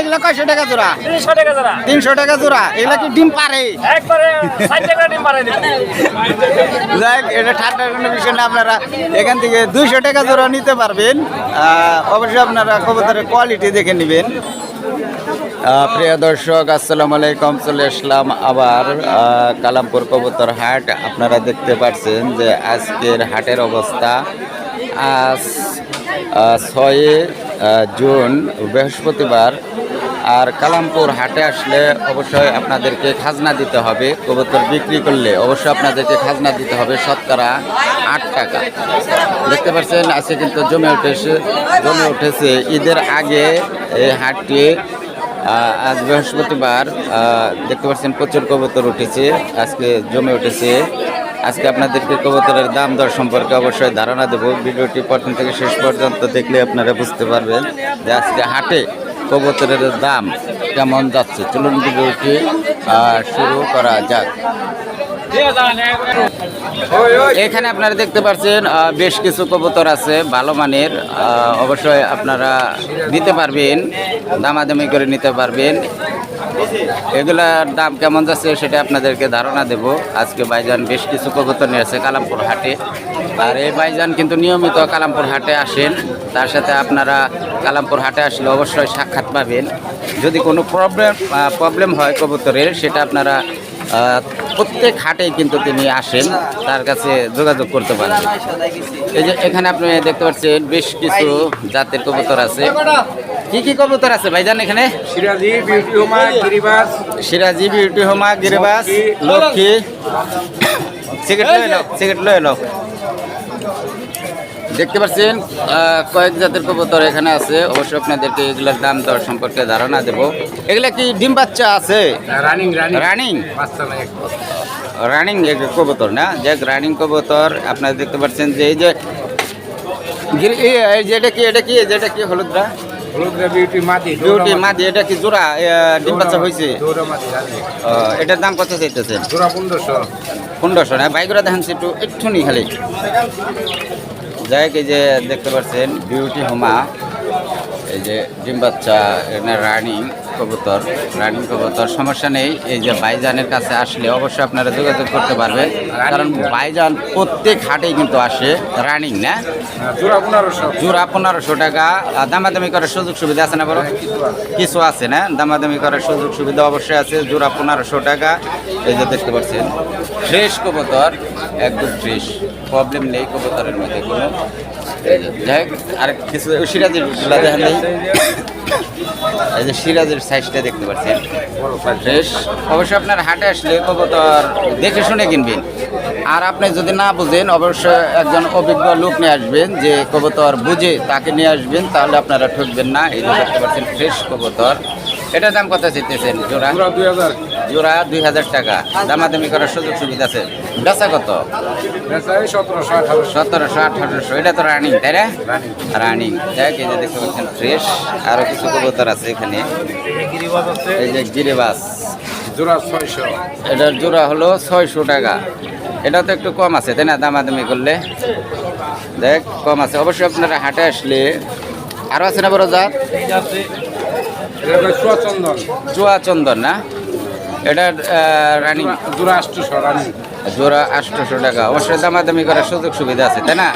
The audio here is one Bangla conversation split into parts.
এগুলা কয়শো টাকা জোড়া? তিনশো টাকা জোড়া। তিনশো টাকা জোড়া। এগুলা কি ডিম পারে? একবারে টাকা ডিম পাড়াই যাই এটা কোনো বিষয় না আপনারা এখান থেকে দুইশো টাকা জোড়া নিতে পারবেন। অবশ্যই আপনারা কবুতরের কোয়ালিটি দেখে নেবেন। প্রিয় দর্শক আসসালামু আলাইকুম চলে আসলাম আবার কালামপুর কবুতর হাট। আপনারা দেখতে পাচ্ছেন যে আজকের হাটের অবস্থা আজ ছয় জুন, বৃহস্পতিবার, আর কালামপুর হাটে আসলে অবশ্যই আপনাদেরকে খাজনা দিতে হবে, কবুতর বিক্রি করলে অবশ্যই আপনাদেরকে খাজনা দিতে হবে শতকরা আট টাকা। দেখতে পাচ্ছেন, আজকে কিন্তু জমে উঠেছে জমে উঠেছে ঈদের আগে এই হাটটি আজ বৃহস্পতিবার দেখতে পাচ্ছেন প্রচুর কবুতর উঠেছে, আজকে জমে উঠেছে। আজকে আপনাদেরকে কবুতরের দাম দর সম্পর্কে অবশ্যই ধারণা দেবো। ভিডিওটি প্রথম থেকে শেষ পর্যন্ত দেখলে আপনারা বুঝতে পারবেন যে আজকে হাটে কবুতরের দাম কেমন যাচ্ছে। চলুন ভিডিওটি শুরু করা যাক। এখানে আপনারা দেখতে পাচ্ছেন বেশ কিছু কবুতর আছে, ভালো মানের অবশ্যই আপনারা নিতে পারবেন, দামাদামি করে নিতে পারবেন। এগুলার দাম কেমন যাচ্ছে সেটা আপনাদেরকে ধারণা দেব। আজকে বাইজান বেশ কিছু কবুতর নিয়ে আছে কালামপুর হাটে। আর এই বাইজান কিন্তু নিয়মিত কালামপুর হাটে আসেন। তার সাথে আপনারা কালামপুর হাটে আসলে অবশ্যই সাক্ষাৎ পাবেন। যদি কোনো প্রবলেম প্রবলেম হয় কবুতরের, সেটা আপনারা প্রত্যেক হাটেই কিন্তু তিনি আসেন। তার কাছে যোগাযোগ করতে পারেন। এই যে এখানে আপনি দেখতে পাচ্ছেন বেশ কিছু জাতের কবুতর আছে। কি কি কবুতর আছে ভাইজান এখানে? সিরাজি বিউটি হোমা গিরিবাস। সিরাজি বিউটি হোমা গিরিবাস লক্ষ্মী। সিগারেট লয়ে নাও সিগারেট লয়ে নাও। দেখতে পাচ্ছেন কয়েক জাতের কবুতর এখানে আছে। অবশ্যই আপনাদেরকে এগুলোর দাম দর সম্পর্কে ধারণা দেব। এগুলা কি ডিম বাচ্চা আছে? রানিং রানিং কবুতর না? যে রানিং কবুতর। আপনারা দেখতে পাচ্ছেন যে এই যে যেটা কি এটা কি? যেটা কি হলুদরা? বিউটি মাদি এটা কি জোড়া? এ, ডিম বাচ্চা হয়েছে? দৌড়া মাদি রানিং ও, এটার দাম কত চাইতেছেন? জোড়া পনেরোশো। পনেরোশো না? বাইকরা দেখান একটু একটুনি খালি। যাই যে দেখতে পাচ্ছেন বিউটি হোমা এই যে ডিম বাচ্চা রানিং। কবুতর রানিং কবুতর সমস্যা নেই। এই যে বাইজানের কাছে আসলে অবশ্যই আপনারা যোগাযোগ করতে পারবেন। কারণ বাইজান প্রত্যেক হাটেই কিন্তু আসে রানিং না? জোড়া পনেরোশো। জোড়া পনেরোশো টাকা। আর দামাদামি করার সুযোগ সুবিধা আছে না বলো কিছু আছে না? দামাদামি করার সুযোগ সুবিধা অবশ্যই আছে। জোড়া পনেরোশো টাকা। এই যে দেখতে পাচ্ছেন ফ্রেশ কবুতর একদম ফ্রেশ। প্রবলেম নেই কবুতরের মধ্যে কোনো। যাই হোক, আর কিছু সিরাজের দেখেন এই যে সিরাজের সাইজটা দেখতে পাচ্ছেন ফ্রেশ অবশ্যই আপনার হাটে আসলে কবুতর দেখে শুনে কিনবেন। আর আপনি যদি না বুঝেন অবশ্যই একজন অভিজ্ঞ লোক নিয়ে আসবেন যে কবুতর বুঝে তাকে নিয়ে আসবেন তাহলে আপনারা ঠকবেন না। এই যে দেখতে পাচ্ছেন ফ্রেশ কবুতর। এটার দাম কত চাইতেছেন জোড়া? জোড়া দুই হাজার। জোড়া দুই হাজার টাকা। দামাদামি করার সুযোগ সুবিধা আছে। বেচা কত? সতেরোশো আঠারোশো। এটা তো রানিং তাই না? রানিং যাই এই যে দেখতে পাচ্ছেন ফ্রেশ আরও কিছু কবুতর আছে এখানে। এই যে গিরিবাস। জোড়া ছয়শো। এটার জোড়া হলো ছয়শো টাকা। এটা তো একটু কম আছে তাই না? দামাদামি করলে। দেখ কম আছে। অবশ্যই আপনারা হাটে আসলে আরও আছে না বড় জাত? এটা হলো চুয়াচন্দন। চুয়া চন্দন না? এটার রানিং। জোড়া আটশোশো রানিং। জোড়া আটশোশো টাকা। অবশ্যই দামাদামি করার সুযোগ সুবিধা আছে তাই না?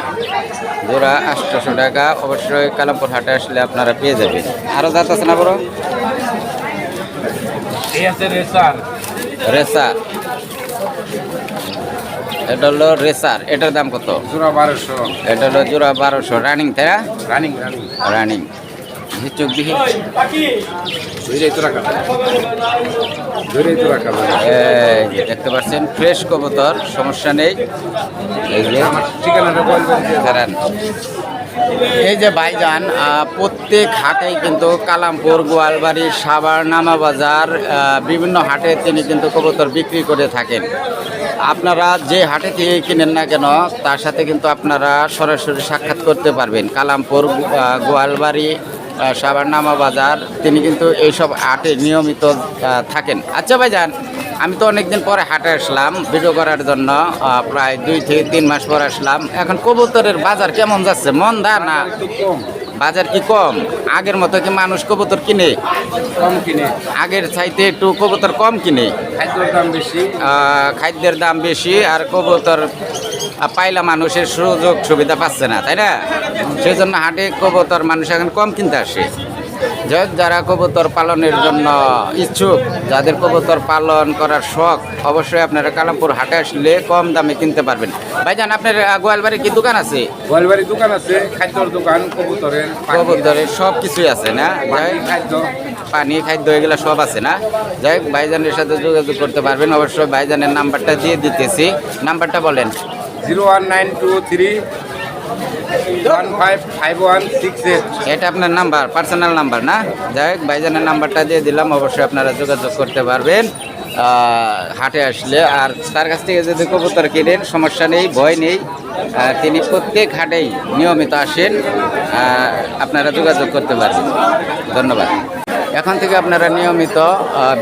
জোড়া আটশোশো টাকা। অবশ্যই কালামপুর হাটে আসলে আপনারা পেয়ে যাবেন। আরও জাত আছে না বড়? রেসার। রেসার। এটা হলো রেসার। এটার দাম কত? জোড়া বারোশো। এটা হলো জোড়া বারোশো। রানিং তাই না? Running running. রানিং। চোখ দেখি ধৈর্য তো রাখা। ধৈর্য তো রাখা। দেখতে পাচ্ছেন ফ্রেশ কবুতর সমস্যা নেই। এই যে আমার ঠিকানাটা দাঁড়ান। এই যে ভাইজান প্রত্যেক হাটেই কিন্তু কালামপুর গোয়ালবাড়ি সাভার নামাবাজার আহ, বিভিন্ন হাটে তিনি কিন্তু কবুতর বিক্রি করে থাকেন। আপনারা যে হাটে থেকে কিনেন না কেন তার সাথে কিন্তু আপনারা সরাসরি সাক্ষাৎ করতে পারবেন। কালামপুর গোয়ালবাড়ি আহ, সাভার নামাবাজার তিনি কিন্তু এইসব হাটে নিয়মিত থাকেন। আচ্ছা ভাই যান আমি তো অনেকদিন পরে হাটে আসলাম ভিডিও করার জন্য প্রায় দুই থেকে তিন মাস পর আসলাম। এখন কবুতরের বাজার কেমন যাচ্ছে? মন মন্দা না? বাজার কি কম? আগের মতো কি মানুষ কবুতর কিনে? কম কিনে। আগের চাইতে একটু কবুতর কম কিনে? খাদ্যের দাম বেশি। খাদ্যের দাম বেশি আর কবুতর পাইলা মানুষের সুযোগ সুবিধা পাচ্ছে না তাই না? সেই জন্য হাটে কবুতর মানুষ এখন কম কিনতে আসে। যারা কবুতর পালনের জন্য ইচ্ছুক যাদের কবুতর পালন করার শখ অবশ্যই আপনারা কালামপুর হাটে আসলে কম দামে কিনতে পারবেন। ভাইজান আপনার গোয়ালবাড়ি কি দোকান আছে? গোয়ালবাড়ি দোকান আছে খাদ্যর দোকান কবুতরের কবুতরের সব কিছুই আছে না? খাদ্য। পানি খাদ্য এগুলো সব আছে না? যাই হোক ভাইজানের সাথে যোগাযোগ করতে পারবেন। অবশ্যই ভাইজানের নাম্বারটা দিয়ে দিতেছি। নাম্বারটা বলেন। Zero one nine two three one five five one six eight. এটা আপনার নাম্বার পার্সোনাল নাম্বার না? যাই হোক, ভাইজানের নাম্বারটা দিয়ে দিলাম, অবশ্যই আপনারা যোগাযোগ করতে পারবেন। হাটে আসলে, আর তার কাছ থেকে যদি কবুতর কিনেন, সমস্যা নেই, ভয় নেই। তিনি প্রত্যেক হাটেই নিয়মিত আসেন আপনারা যোগাযোগ করতে পারবেন। ধন্যবাদ। এখন থেকে আপনারা নিয়মিত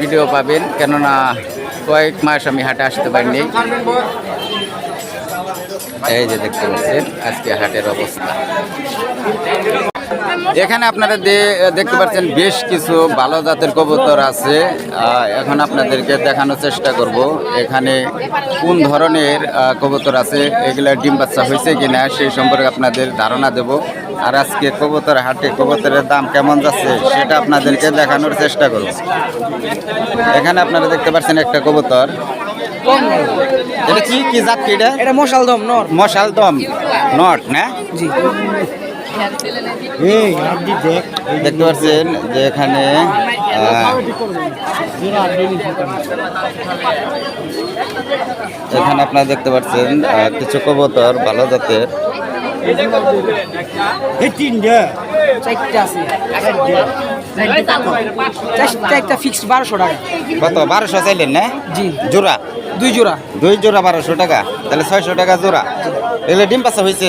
ভিডিও পাবেন, কেননা কয়েক মাস আমি হাটে আসতে পারিনি। এই যে দেখতে পাচ্ছেন, আজকে হাটের অবস্থা। এখানে আপনারা দেখতে পাচ্ছেন বেশ কিছু ভালো জাতের কবুতর আছে। এখন আপনাদেরকে দেখানোর চেষ্টা করব, এখানে কোন ধরনের কবুতর আছে, এগুলা ডিম বাচ্চা হয়েছে কিনা সেই সম্পর্কে আপনাদের ধারণা দেব। আর আজকে কবুতর, হাটে কবুতরের দাম কেমন যাচ্ছে সেটা আপনাদেরকে দেখানোর চেষ্টা করব। এখানে আপনারা দেখতে পাচ্ছেন একটা কবুতর। এটা কি কি জাত এটা? এটা মশাল দম নর। মশাল দম নট না? জি। দেখতে পাচ্ছেন যে এখানে আহ, এখানে আপনারা দেখতে পাচ্ছেন কিছু কবুতর ভালো জাতের। চারটা আছে। চারটা একটা ফিক্সড বারোশো টাকা। কত? বারোশো চাইলেন না? জি। জোড়া? দুই জোড়া। দুই জোড়া বারোশো টাকা। তাহলে ছয়শো টাকা জোড়া। এগুলো ডিম বাচ্চা হয়েছে?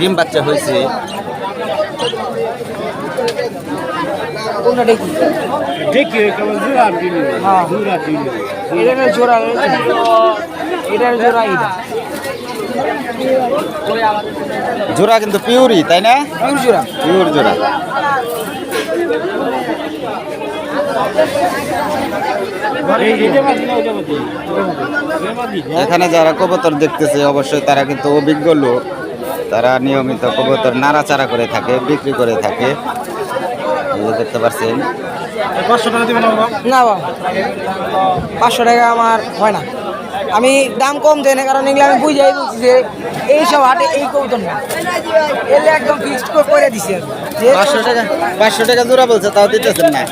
ডিম বাচ্চা হয়েছে। কোনটা দেখি? হ্যাঁ। এটার জোড়া এটার জোড়া এটা জোড়া কিন্তু পিউরি তাই না? পিউর জোড়া। পিওর জোড়া। এখানে যারা কবুতর দেখতেছে অবশ্যই তারা কিন্তু অভিজ্ঞ লোক। তারা নিয়মিত কবুতর নাড়াচাড়া করে থাকে বিক্রি করে থাকে। দেখতে পাচ্ছেন। না পাঁচশো টাকা আমার হয় না। আমি দাম কম দেয় না কারণ এগুলো আমি বুঝাই বলছি যে এইসব হাটে এই কৌতন না। এলে একদম ফিক্সড করে দিছি। পাঁচশো টাকা পাঁচশো টাকা জোড়া বলছে তাও দিতেছেন না?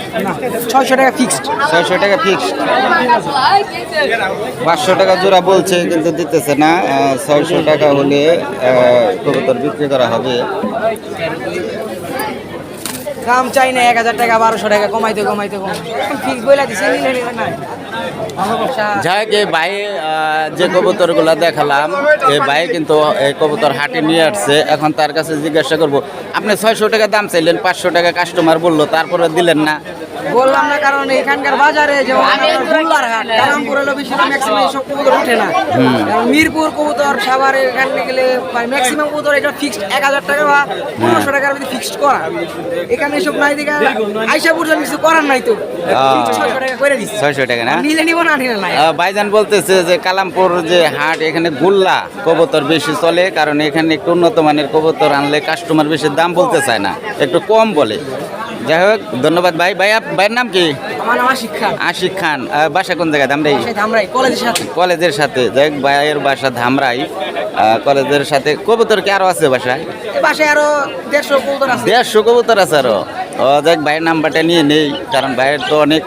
ছয়শো টাকা ফিক্সড ছয়শো টাকা ফিক্সড পাঁচশো টাকা জোড়া বলছে কিন্তু দিতেছে না। ছয়শো টাকা হলে কবুতর বিক্রি করা হবে। দাম চাই না, এক হাজার টাকা, বারোশো টাকা, কমাইতে কমাইতে ফিক্স এই ভাই যে যে কবুতরগুলো দেখালাম, এই ভাই কিন্তু এই কবুতর হাটে নিয়ে আসছে। এখন তার কাছে জিজ্ঞাসা করব, আপনি ছয়শো টাকা দাম চাইলেন, পাঁচশো টাকা কাস্টমার বলল, তারপরে দিলেন না। বললাম না কারণ এখানকার বাজারে যেমন বুল্লার হাট কালামপুর হলো বেশি ম্যাক্সিমাম সব কবুতর উঠে না। মিরপুর কবুতর সাভারে এখানে গেলে ম্যাক্সিমাম কবুতর এটা ফিক্সড এক হাজার টাকা বা পনেরোশো টাকার মধ্যে ফিক্সড করা। এখানে এসব নাই দেখে আইসা পর্যন্ত কিছু করার নাই তো। ছয়শো টাকা ছয়শো না? নিলে নিব না নিলে নাই। ভাইজান বলতেছে যে কালামপুর যে হাট এখানে গুল্লা কবুতর বেশি চলে কারণ এখানে একটু উন্নত মানের কবুতর আনলে কাস্টমার বেশি দাম বলতে চায় না একটু কম বলে। যাই হোক ধন্যবাদ ভাই। ভাই ভাইয়ের নাম কি? আশিক খান। বাসা কোন জায়গায়? ধামরাই? কলেজের সাথে। কলেজের সাথে। যাই হোক ভাইয়ের বাসা ধামরাই। কলেজের সাথে। কবুতর কি আরও আছে বাসায়? দেড়শো কবুতর আছে। কবুতর আছে আরও। যাই ভাইয়ের নাম্বারটা নিয়ে নেই কারণ ভাইয়ের তো অনেক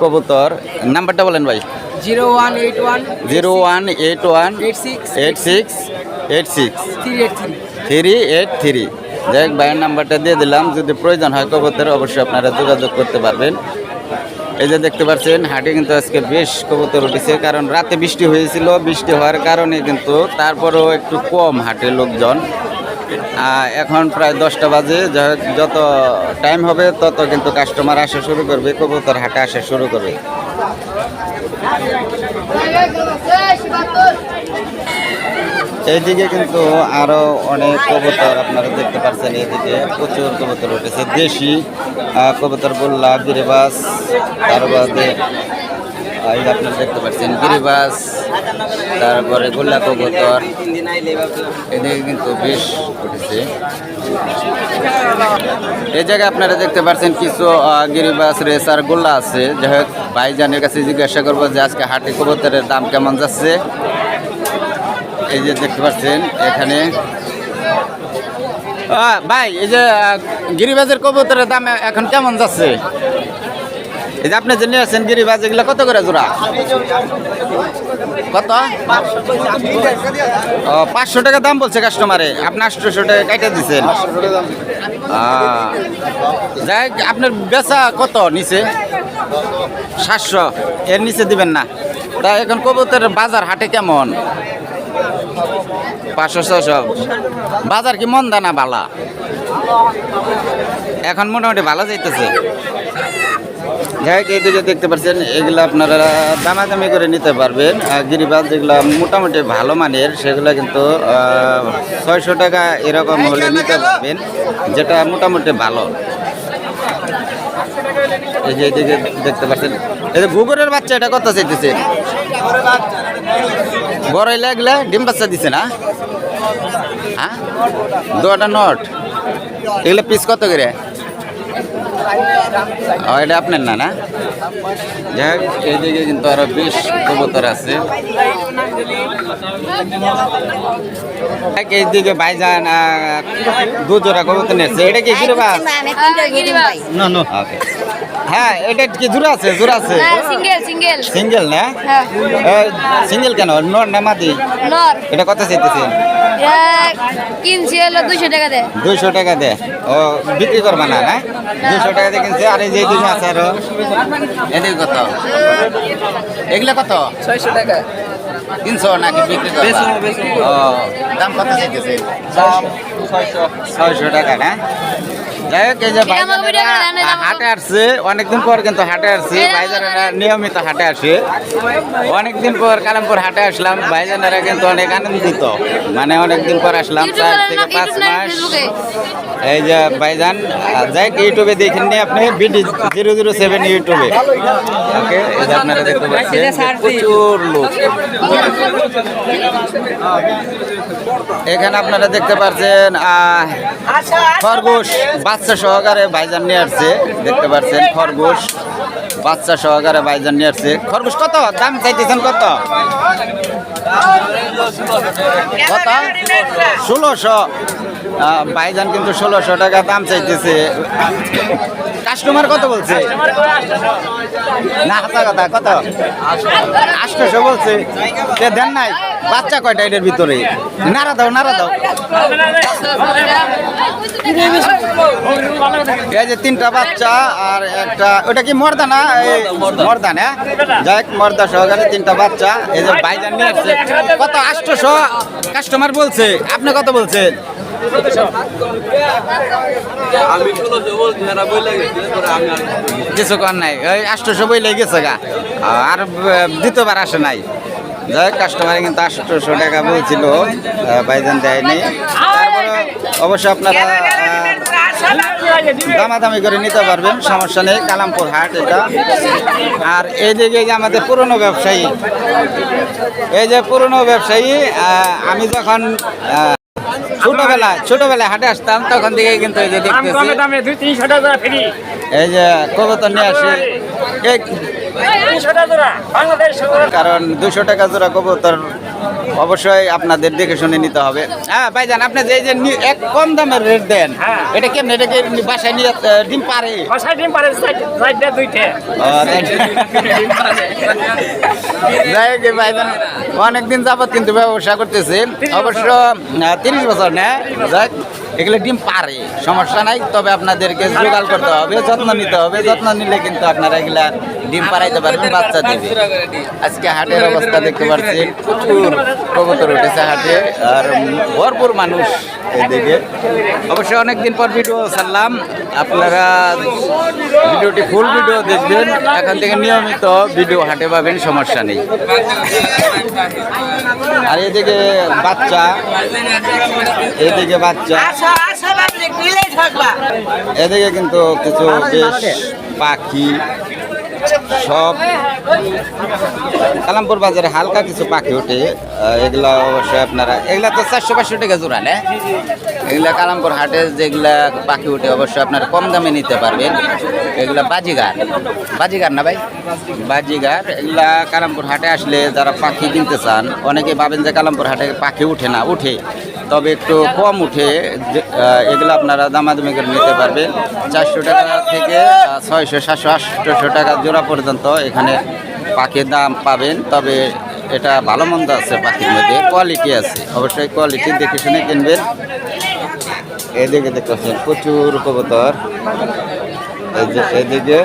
কবুতর। নাম্বারটা বলেন ভাই। Zero one eight one zero one eight one eight six eight six eight six three eight three. Three eight three. যাই ভাইয়ের নাম্বারটা দিয়ে দিলাম যদি প্রয়োজন হয় কবুতর অবশ্যই আপনারা যোগাযোগ করতে পারবেন এই যে দেখতে পাচ্ছেন হাটে কিন্তু আজকে বেশ কবুতর উঠেছে কারণ রাতে বৃষ্টি হয়েছিল বৃষ্টি হওয়ার কারণে কিন্তু তারপরেও একটু কম হাটে লোকজন এখন প্রায় দশটা বাজে যত টাইম হবে তত কিন্তু কাস্টমার আসা শুরু করবে কবুতর হাটে আসা শুরু করবে এইদিকে কিন্তু আরও অনেক কবুতর আপনারা দেখতে পাচ্ছেন এদিকে প্রচুর কবুতর উঠেছে। দেশি কবুতর গোল্লা, গিরিবাস তার বাদে আপনারা দেখতে পাচ্ছেন, গিরিবাস, তারপরে গোল্লা কবুতর, এদিকে কিন্তু বেশ উঠেছে। এই জায়গায় আপনারা দেখতে পাচ্ছেন কিছু গিরিবাস রেস আর গোল্লা আছে। যাই হোক, ভাইজানের কাছে জিজ্ঞাসা করব যে আজকে হাটে কবুতরের দাম কেমন যাচ্ছে। এই যে দেখতে পাচ্ছেন, এখানে। ভাই, এই যে গিরিবাজের কবুতরের দাম এখন কেমন যাচ্ছে? এই যে আপনি যে নিয়ে আসছেন গিরিবাজ, এগুলো কত করে জোড়া? কত? পাঁচশো টাকা দাম বলছে কাস্টমারে। আপনি আটশোশো টাকা কেটে দিচ্ছেন যাই আপনার বেচা কত নিচে? সাতশো। এর নিচে দিবেন না। তা এখন কবুতরের বাজার হাটে কেমন? পাঁচশো ছশো। বাজার কি মন্দা না ভালা এখন মোটামুটি ভালো যাইতেছে। যাই এইদিকে দেখতে পাচ্ছেন, এগুলো আপনারা দামাদামি করে নিতে পারবেন। আর গিরিবাজ যেগুলো মোটামুটি ভালো মানের, সেগুলো কিন্তু ছয়শো টাকা এরকম হলে নিতে পারবেন, যেটা মোটামুটি ভালো। এই যে দেখতে পাচ্ছেন, এই যে গুগরের বাচ্চা, এটা কত চাইতেছে বড় এলে এগুলা ডিম বাচ্চা দিছে না? হ্যাঁ? দুটা নট। এগুলো পিস কত করে? ও, এটা আপনার না না? যাই হোক এইদিকে কিন্তু আরও বেশ কবুতর আছে। এইদিকে ভাইজান দু জোড়া কবুতর নিয়েছে। এটা কি গিরিবাস। ওকে। হ্যাঁ এটা কি জোড়া আছে? জোড়া আছে? Single single. সিঙ্গেল না? হ্যাঁ। সিঙ্গেল কেন? নর না মাদি? নর। এটা কত চাইতেছেন কিনছি হলো দুশো টাকা দে। দুইশো টাকা দে। ও বিক্রি করবা না না? দুইশো টাকা দিয়ে কিনছে আর এই যে দুটো আছে আরও। এদিকে কত? এগুলা কত? ছয়শো টাকা। তিনশো নাকি বিক্রি করবা? ও দাম কত চাইতেছে? ছয়শো টাকা না? যাই হোক এই যে হাটে আসছে অনেকদিন পর কিন্তু হাটে আসছে ভাইজানেরা নিয়মিত হাটে আসে। অনেকদিন পর কালামপুর হাটে আসলাম ভাইজানেরা কিন্তু অনেক আনন্দিত। মানে অনেকদিন পর আসলাম চার থেকে পাঁচ মাস। এই যে ভাইজান যাই ইউটিউবে দেখেন নি আপনি বিডি জিরো জিরো সেভেন ইউটিউবে। ওকে এই যে আপনারা দেখতে পাচ্ছেন প্রচুর লোক। এখানে আপনারা দেখতে পাচ্ছেন খরগোশ বাচ্চা সহকারে ভাইজান নিয়ে আসছে, দেখতে পাচ্ছেন, খরগোশ। বাচ্চা সহকারে ভাইজান নিয়ে আসছে। খরগোশ কত? দাম চাইতেছেন কত? কত? ষোলোশো। ভাইজান কিন্তু ষোলোশো টাকা দাম চাইতেছে। কাস্টমার কত বলছে? না, কথা কত আটশোশো বলছে। কে দেন নাই। বাচ্চা কয়টা এটার ভিতরে? নাড়া দাও নাড়া দাও। এই যে তিনটা বাচ্চা আর একটা, ওটা কি মর্দা না? মর্দা না? যাই মর্দা সহকারে তিনটা বাচ্চা। এই যে ভাইজান নিয়ে আসছে। কত? আটশোশো কাস্টমার বলছে। আপনি কত বলছেন? কিছু কর নাই। ওই আটশোশো বই লেগে গেছে গা। আর দ্বিতীয়বার আসে নাই। যাই কাস্টমার কিন্তু আটশোশো টাকা বলছিল ভাইজান দেয়নি। তারপরে অবশ্য আপনারা দামাদামি করে নিতে পারবেন, সমস্যা নেই, কালামপুর হাট এটা। আর এইদিকে যে আমাদের পুরনো ব্যবসায়ী, এই যে পুরনো ব্যবসায়ী আমি যখন ছোটবেলায় ছোটবেলায় হাটে আসতাম তখন থেকে কিন্তু এই যে দেখতেছি। এই যে কবুতর নিয়ে আসে। কারণ দুশো টাকা জোড়া কবুতর অবশ্যই আপনাদের দেখে শুনে নিতে হবে। হ্যাঁ ভাইজান আপনি যে এই যে এক কম দামের রেট দেন হ্যাঁ। এটা কেমন? এটা কি বাসায় নিয়ে ডিম পারে বাসায় ডিম পারে চারটে দুইটে। যাই হোক ভাইজান অনেকদিন যাবত কিন্তু ব্যবসা করতেছে। অবশ্য তিরিশ বছর না যাক। এগুলো ডিম পারে, সমস্যা নাই, তবে আপনাদেরকে জোগাড় করতে হবে, যত্ন নিতে হবে, যত্ন নিলে কিন্তু আপনারা এগুলা ডিম পারাইতে পারবেন, বাচ্চা দিবে। আজকে হাটের অবস্থা দেখতে পাচ্ছেন প্রচুর কবুতর উঠেছে হাটে, আর ভরপুর মানুষ এদিকে। অবশ্যই অনেকদিন পর ভিডিও ছাড়লাম, আপনারা ভিডিওটি ফুল ভিডিও দেখবেন, এখন থেকে নিয়মিত ভিডিও হাটে পাবেন, সমস্যা নেই। আর এদিকে বাচ্চা এদিকে বাচ্চা। এদিকে কিন্তু কিছু বেশ পাখি, সব। কালামপুর বাজারে হালকা কিছু পাখি ওঠে। এগুলা অবশ্যই আপনারা এগুলা তো চারশো পাঁচশো টাকা জোড়া, না? এগুলা কালামপুর হাটে যেগুলা পাখি ওঠে, অবশ্যই আপনারা কম দামে নিতে পারবেন। এগুলা বাজিগার। বাজিগার না ভাই? বাজিগার। এগুলা কালামপুর হাটে আসলে যারা পাখি কিনতে চান, অনেকে ভাবেন যে কালামপুর হাটে পাখি উঠে না, উঠে। তবে একটু কম উঠে এগুলো আপনারা দামাদামি করে নিতে পারবেন চারশো টাকা থেকে ছয়শো, সাতশো আটশোশো টাকা জোড়া পর্যন্ত এখানে পাখির দাম পাবেন। তবে এটা ভালো মন্দ আছে পাখির মধ্যে কোয়ালিটি আছে। অবশ্যই কোয়ালিটি দেখে শুনে কিনবেন। এদিকে দেখতে পাচ্ছেন প্রচুর কবুতর। এদিকে।